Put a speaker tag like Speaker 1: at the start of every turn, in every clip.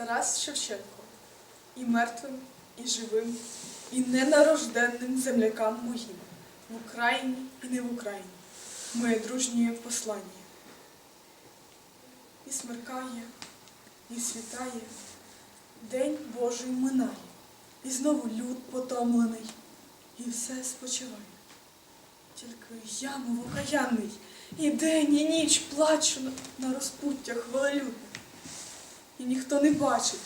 Speaker 1: Тарас Шевченко. І мертвим, і живим, і ненарожденним землякам моїм, в Україні і не в Україні, моє дружнє послання. І смеркає, і світає, День Божий минає, і знову люд потомлений, і все спочиває. Тільки я, мов окаянний, і день, і ніч плачу на- розпуттях велелюдних. І ніхто не бачить,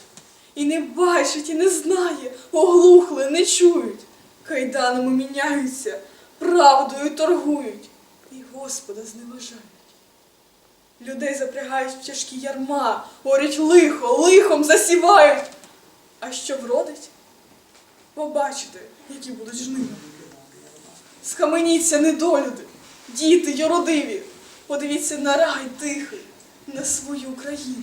Speaker 1: і не бачить, і не знає, оглухли, не чують. Кайданами міняються, правдою торгують, і Господа зневажають. Людей запрягають в тяжкі ярма, орять лихо, лихом засівають. А що вродить? Побачите, які будуть жнива. Схаменіться, недолюди, діти юродиві, подивіться на рай тихий, на свою країну.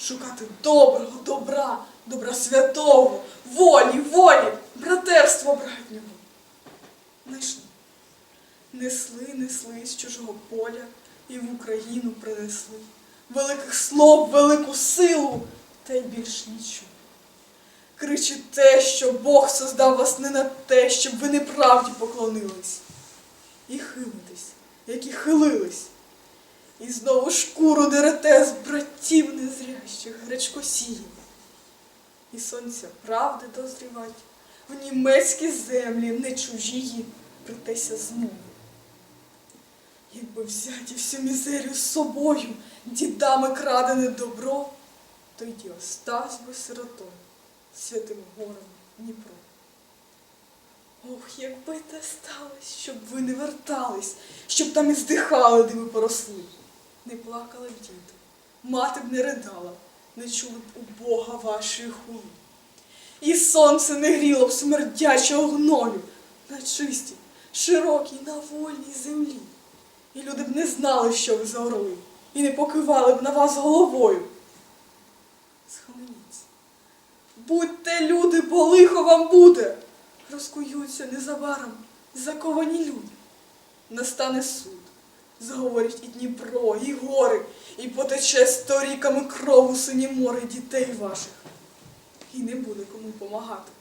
Speaker 1: шукати доброго добра, добра святого, волі, волі, братерства братнього. Знайшли. Несли, несли з чужого поля і в Україну принесли. Великих слов, велику силу, та й більш нічого. Кричите, що Бог создав вас не на те, щоб ви неправді поклонились. І хилитесь, і хилились. І знову шкуру дерете І сонця правди дозрівать, в німецькі землі не чужії притеся знову. Якби взяті всю мізерію з собою, дідами крадене добро, то й оставсь би сиротою святим горем Дніпро. Ох, якби те сталося, щоб ви не вертались, щоб там і здихали, де ви поросли. Не плакали б діти, мати б не ридала, не чули б у Бога вашої хули. І сонце не гріло б смердячого гною на чистій, широкій, на вольній землі. І люди б не знали, що ви за орли, і не покивали б на вас головою. Схаменіться. Будьте люди, бо лихо вам буде. Розкуються незабаром заковані люди. Настане суд, заговорять і Дніпро, і гори, і потече сторіками кров у сині море дітей ваших. І не буде кому помагати.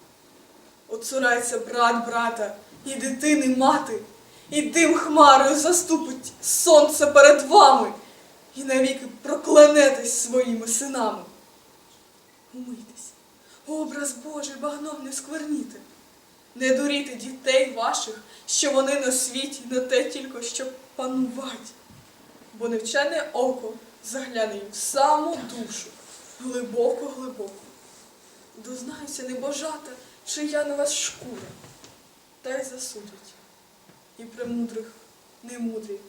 Speaker 1: Оцурається брат брата, і дитини мати, і дим хмарою заступить сонце перед вами, і навіки проклянетесь своїми синами. Умийтеся, образ Божий багном не скверніте. Не дуріте дітей ваших, що вони на світі на те тільки, щоб панувати. Бо невчене око загляне їм в саму душу, глибоко-глибоко. Дознаюся, небожата, чия на вас шкура, та й засудять. І премудрих немудрі